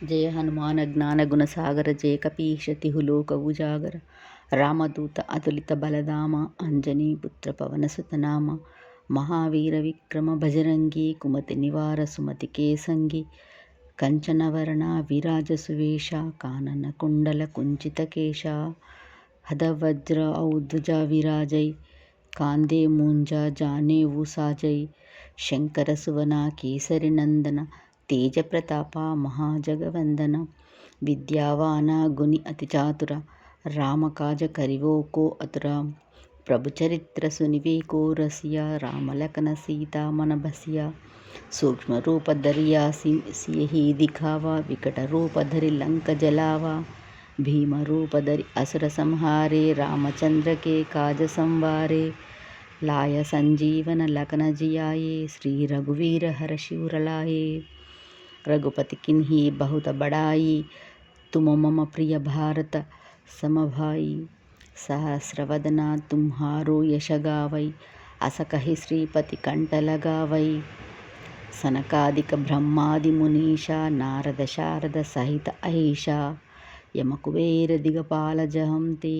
జయ హనుమాన జ్ఞాన గుణసాగర జయ కపీశ తిహులోక ఉజాగర రామదూత అతులిత బలదామ అంజనీ పుత్ర పవన సుతనామ మహావీర విక్రమ భజరంగి కుమతి నివార సుమతి కేసంగి కంచనవరణ విరాజ సువేష కానన కుండల కుంచిత కేశ హదవజ్ర ఔద్వజ విరాజై కాందే మూంజ జానేవు సాజై శంకర సువన కేసరి నందన తేజప్రతాప మహాజగవందన విద్యావాన గుని అతిచాతుర రామకాజ కరివోకో అతుర ప్రభుచరిత్ర సునివేకో రసియ రామలకన సీతామన బసియ సూక్ష్మరూపధరియా సియహీ దిఖావా వికటరూపధరి లంక జలావా భీమరూపధరి అసుర సంహారే రామచంద్రకే కాజ సంవారే లాయ సంజీవన లకన శ్రీ రఘువీర హర శివరలాయే रघुपति किन्ही बहुत बड़ाई तुम मम प्रिय भारत समभाई सहस्रवदना तुम्हारो यश गावै अस कहि श्रीपति कंठ लगावै सनकादिक ब्रह्मादि मुनीषा नारद शारद सहित ऐषा यम कुबेर दिगपाल जहम ते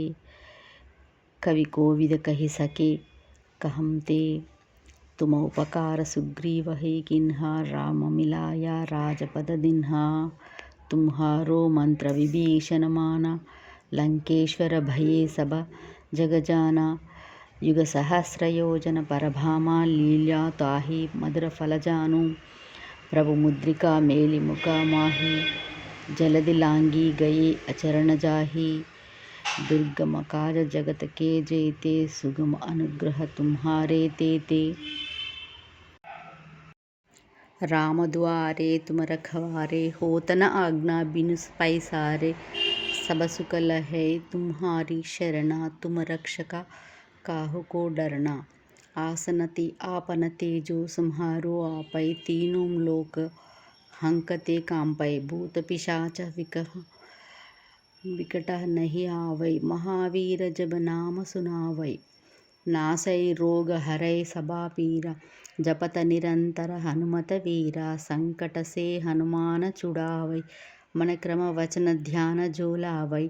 कवि कोविद कहि तुम उपकार सुसुग्रीवे किन्हा, राममिलाय राजपददिह्ना तुम्हारो मन्त्रविभीषणमाना लङ्केश्वरभये सब जगजाना परभामा लीला ताहि मधुरफलजानुं प्रभुमुद्रिका मेलिमुखा माहि जलदि लांगी गए अचरण जाहि दुर्गम काज जगत के जेते सुगम अनुग्रह तुम्हारे तेते राम द्वारे तुम रखवारे होतन आज्ञा बिनु पैसारे सब सुख लहे तुम्हारी शरणा, तुम रक्षका काहू को डरना। आसनति आपन तेजो संहारो आपै, तीनों लोक हंकते कांपै। भूत पिशाच विकह, विकट नहीं आवै। महावीर जब नाम सुनावै। नासै रोग हरै सबा पीरा जपत निरंतर हनुमत वीरा संकट से हनुमान छुड़ावै मन क्रम वचन ध्यान जो लावै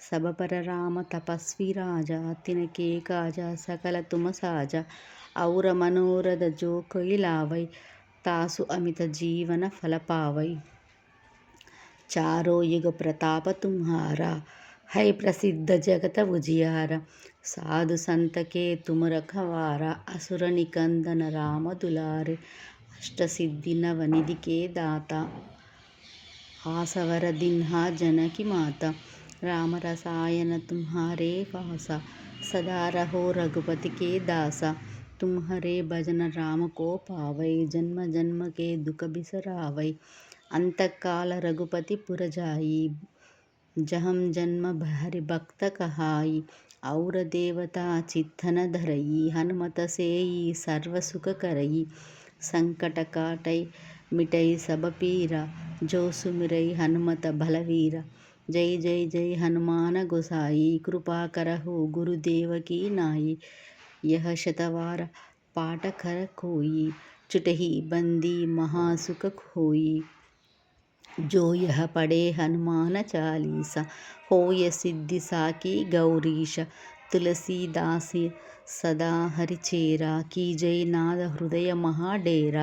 सब पर राम तपस्वी राजा तिनके काजा सकल तुम साजा और मनोरथ जो कोई लावै तासु अमित जीवन फल पावै चारों युग प्रताप तुम्हारा है प्रसिद्ध जगत उजियारा साधु संत के तुम रखवारा असुर निकंदन राम दुलारे अष्ट सिद्धि नव निधि के दाता आसवर दिन्हा जनकी माता राम रसायन तुम्हारे पासा सदा रहो रघुपति के दासा तुम्हारे भजन राम को पावै जन्म जन्म के दुख बिसरावै अंतकाल रघुपति पुर जाई ಜಹಂಜನ್ಮ भक्त कहाय और देवता ಧರಯಿ ಹನುಮತ हनुमत ಸರ್ವ सर्वसुख ಕರಯಿ संकट ಕಾಟೈ मिटई सब पीरा, जो सुमिरै हनुमत बलवीरा जय जय जय हनुमान गोसाई, कृपा करहु गुरुदेव की नाई। यह शतवार पाठ कर कोई चुटही बंदी महासुख खोई। ಜೋಯಃ ಪಡೆ ಹನುಮಾನ ಚಾಲೀಸ, ಹೋಯ ಸಿದ್ಧಿ ಸಾಕಿ ಗೌರೀಶ ತುಳಸೀದಾಸ ಸದಾ ಹರಿಚೇರ, ಕೀ ಜೈ ನಾದ ಹೃದಯ ಮಹಾಡೇರ.